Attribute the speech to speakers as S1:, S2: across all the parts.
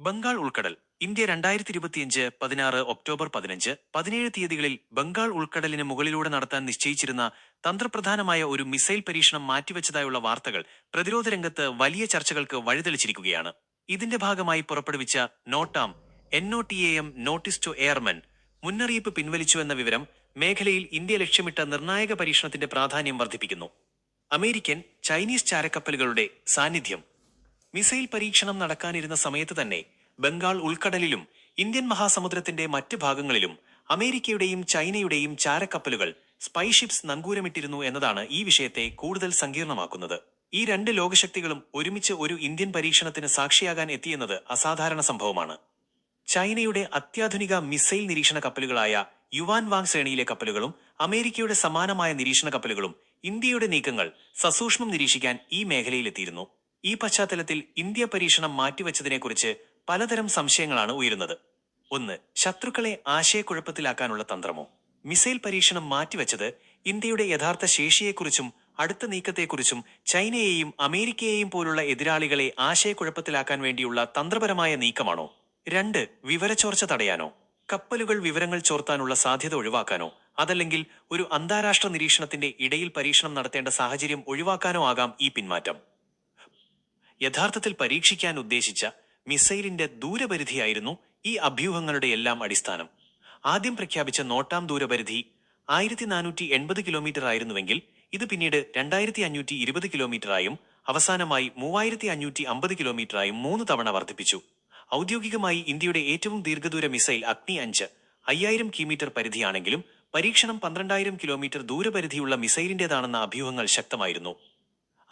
S1: ബംഗാൾ ഉൾക്കടൽ. ഇന്ത്യ രണ്ടായിരത്തി ഇരുപത്തിയഞ്ച് പതിനാറ് ഒക്ടോബർ പതിനഞ്ച് പതിനേഴ് തീയതികളിൽ ബംഗാൾ ഉൾക്കടലിന് മുകളിലൂടെ നടത്താൻ നിശ്ചയിച്ചിരുന്ന തന്ത്രപ്രധാനമായ ഒരു മിസൈൽ പരീക്ഷണം മാറ്റിവെച്ചതായുള്ള വാർത്തകൾ പ്രതിരോധ രംഗത്ത് വലിയ ചർച്ചകൾക്ക് വഴിതെളിച്ചിരിക്കുകയാണ്. ഇതിന്റെ ഭാഗമായി പുറപ്പെടുവിച്ച NOTAM N O T A notice to airmen മുന്നറിയിപ്പ് പിൻവലിച്ചുവെന്ന വിവരം മേഖലയിൽ ഇന്ത്യ ലക്ഷ്യമിട്ട നിർണായക പരീക്ഷണത്തിന്റെ പ്രാധാന്യം വർദ്ധിപ്പിക്കുന്നു. അമേരിക്കൻ ചൈനീസ് ചാരക്കപ്പലുകളുടെ സാന്നിധ്യം മിസൈൽ പരീക്ഷണം നടക്കാനിരുന്ന സമയത്ത് തന്നെ ബംഗാൾ ഉൾക്കടലിലും ഇന്ത്യൻ മഹാസമുദ്രത്തിന്റെ മറ്റ് ഭാഗങ്ങളിലും അമേരിക്കയുടെയും ചൈനയുടെയും ചാരക്കപ്പലുകൾ സ്പൈഷിപ്സ് നങ്കൂരമിട്ടിരുന്നു എന്നതാണ് ഈ വിഷയത്തെ കൂടുതൽ സങ്കീർണമാക്കുന്നത്. ഈ രണ്ട് ലോകശക്തികളും ഒരുമിച്ച് ഒരു ഇന്ത്യൻ പരീക്ഷണത്തിന് സാക്ഷിയാകാൻ എത്തിയെന്നത് അസാധാരണ സംഭവമാണ്. ചൈനയുടെ അത്യാധുനിക മിസൈൽ നിരീക്ഷണ കപ്പലുകളായ യുവാൻ വാങ് ശ്രേണിയിലെ കപ്പലുകളും അമേരിക്കയുടെ സമാനമായ നിരീക്ഷണ കപ്പലുകളും ഇന്ത്യയുടെ നീക്കങ്ങൾ സസൂക്ഷ്മം നിരീക്ഷിക്കാൻ ഈ മേഖലയിലെത്തിയിരുന്നു. ഈ പശ്ചാത്തലത്തിൽ ഇന്ത്യ പരീക്ഷണം മാറ്റിവെച്ചതിനെക്കുറിച്ച് പലതരം സംശയങ്ങളാണ് ഉയരുന്നത്. ഒന്ന് ശത്രുക്കളെ ആശയക്കുഴപ്പത്തിലാക്കാനുള്ള തന്ത്രമോ? മിസൈൽ പരീക്ഷണം മാറ്റിവെച്ചത് ഇന്ത്യയുടെ യഥാർത്ഥ ശേഷിയെക്കുറിച്ചും അടുത്ത നീക്കത്തെക്കുറിച്ചും ചൈനയെയും അമേരിക്കയെയും പോലുള്ള എതിരാളികളെ ആശയക്കുഴപ്പത്തിലാക്കാൻ വേണ്ടിയുള്ള തന്ത്രപരമായ നീക്കമാണോ? രണ്ട് വിവരച്ചോർച്ച തടയാനോ? കപ്പലുകൾ വിവരങ്ങൾ ചോർത്താനുള്ള സാധ്യത ഒഴിവാക്കാനോ? അതല്ലെങ്കിൽ ഒരു അന്താരാഷ്ട്ര നിരീക്ഷണത്തിന്റെ ഇടയിൽ പരീക്ഷണം നടത്തേണ്ട സാഹചര്യം ഒഴിവാക്കാനോ ആകാം ഈ പിന്മാറ്റം. യഥാർത്ഥത്തിൽ പരീക്ഷിക്കാൻ ഉദ്ദേശിച്ച മിസൈലിന്റെ ദൂരപരിധിയായിരുന്നു ഈ അഭ്യൂഹങ്ങളുടെ എല്ലാം അടിസ്ഥാനം. ആദ്യം പ്രഖ്യാപിച്ച നോട്ടാം ദൂരപരിധി ആയിരത്തി നാനൂറ്റി എൺപത് കിലോമീറ്റർ ആയിരുന്നുവെങ്കിൽ ഇത് പിന്നീട് രണ്ടായിരത്തി അഞ്ഞൂറ്റി ഇരുപത് കിലോമീറ്ററായും അവസാനമായി മൂവായിരത്തി അഞ്ഞൂറ്റി അമ്പത് കിലോമീറ്ററായും മൂന്ന് തവണ വർദ്ധിപ്പിച്ചു. ഔദ്യോഗികമായി ഇന്ത്യയുടെ ഏറ്റവും ദീർഘദൂര മിസൈൽ അഗ്നി അഞ്ച് അയ്യായിരം കിലോമീറ്റർ പരിധിയാണെങ്കിലും പരീക്ഷണം പന്ത്രണ്ടായിരം കിലോമീറ്റർ ദൂരപരിധിയുള്ള മിസൈലിന്റേതാണെന്ന അഭ്യൂഹങ്ങൾ ശക്തമായിരുന്നു.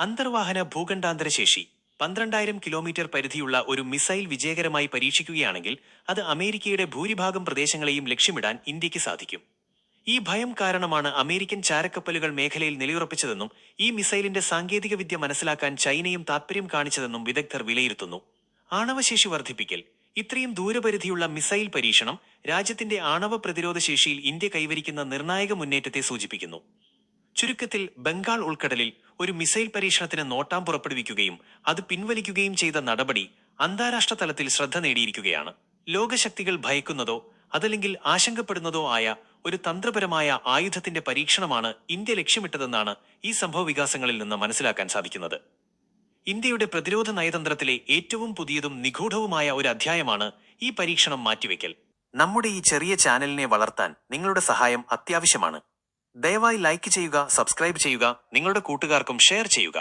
S1: അന്തർവാഹന ഭൂഖണ്ഡാന്തര ശേഷി പന്ത്രണ്ടായിരം കിലോമീറ്റർ പരിധിയുള്ള ഒരു മിസൈൽ വിജയകരമായി പരീക്ഷിക്കുകയാണെങ്കിൽ അത് അമേരിക്കയുടെ ഭൂരിഭാഗം പ്രദേശങ്ങളെയും ലക്ഷ്യമിടാൻ ഇന്ത്യയ്ക്ക് സാധിക്കും. ഈ ഭയം കാരണമാണ് അമേരിക്കൻ ചാരക്കപ്പലുകൾ മേഖലയിൽ നിലയുറപ്പിച്ചതെന്നും ഈ മിസൈലിന്റെ സാങ്കേതിക വിദ്യ മനസ്സിലാക്കാൻ ചൈനയും താൽപര്യം കാണിച്ചതെന്നും വിദഗ്ധർ വിലയിരുത്തുന്നു. ആണവശേഷി വർദ്ധിപ്പിക്കൽ. ഇത്രയും ദൂരപരിധിയുള്ള മിസൈൽ പരീക്ഷണം രാജ്യത്തിന്റെ ആണവ പ്രതിരോധ ശേഷിയിൽ ഇന്ത്യ കൈവരിക്കുന്ന നിർണായക മുന്നേറ്റത്തെ സൂചിപ്പിക്കുന്നു. ചുരുക്കത്തിൽ ബംഗാൾ ഉൾക്കടലിൽ ഒരു മിസൈൽ പരീക്ഷണത്തിന് നോട്ടാം പുറപ്പെടുവിക്കുകയും അത് പിൻവലിക്കുകയും ചെയ്ത നടപടി അന്താരാഷ്ട്ര തലത്തിൽ ശ്രദ്ധ നേടിയിരിക്കുകയാണ്. ലോകശക്തികൾ ഭയക്കുന്നതോ അതല്ലെങ്കിൽ ആശങ്കപ്പെടുന്നതോ ആയ ഒരു തന്ത്രപരമായ ആയുധത്തിന്റെ പരീക്ഷണമാണ് ഇന്ത്യ ലക്ഷ്യമിട്ടതെന്നാണ് ഈ സംഭവ വികാസങ്ങളിൽ നിന്ന് മനസ്സിലാക്കാൻ സാധിക്കുന്നത്. ഇന്ത്യയുടെ പ്രതിരോധ നയതന്ത്രത്തിലെ ഏറ്റവും പുതിയതും നിഗൂഢവുമായ ഒരു അധ്യായമാണ് ഈ പരീക്ഷണം മാറ്റിവെക്കൽ. നമ്മുടെ ഈ ചെറിയ ചാനലിനെ വളർത്താൻ നിങ്ങളുടെ സഹായം അത്യാവശ്യമാണ്. ദയവായി ലൈക്ക് ചെയ്യുക സബ്സ്ക്രൈബ് ചെയ്യുക നിങ്ങളുടെ കൂട്ടുകാർക്കും ഷെയർ ചെയ്യുക.